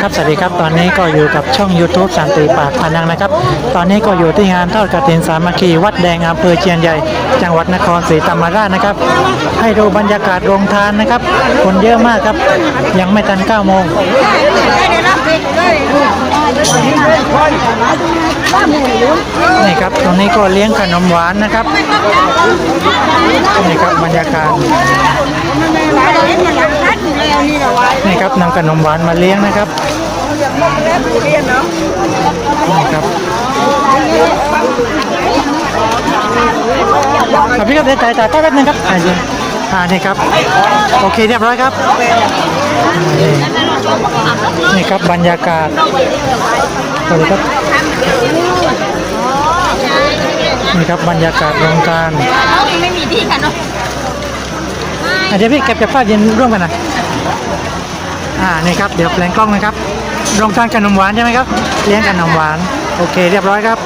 ครับสวัสดีครับตอนนี้ก็อยู่กับช่อง YouTube สันติปากพนังนะครับ ตอนนี้ก็อยู่ที่งานทอดกฐินสามัคคีวัดแดงอำเภอเชียนใหญ่ จังหวัดนครศรีธรรมราชนะครับ ให้ดูบรรยากาศโรงทานนะครับ คนเยอะมากครับ ยังไม่ทัน9โมงนี่ครับตรงนี้ก็เลี้ยงขนมหวานนะครับนี่ครับบรรยากาศ ขนมหวานมาเลี้ยงนะครับนี่ครับครับพี่ครับเดี๋ยวจ่ายจ่ายแป๊บนึงครับอ่านี่อ่านี่ครับ โอเคเรียบร้อยครับนี่นี่ครับบรรยากาศสวัสดีครับนี่ครับบรรยากาศโรงทานไม่มีที่กันเนาะอะเดี๋ยวพี่เก็บเก็บภาพเย็นร่วมกันนะ อ่านี่ครับเดี๋ยวแปลงกล้องนะครับรองทานขนมหวานใช่ไหมครับเลี้ยงขนมหวานโอเค เรียบร้อยครับ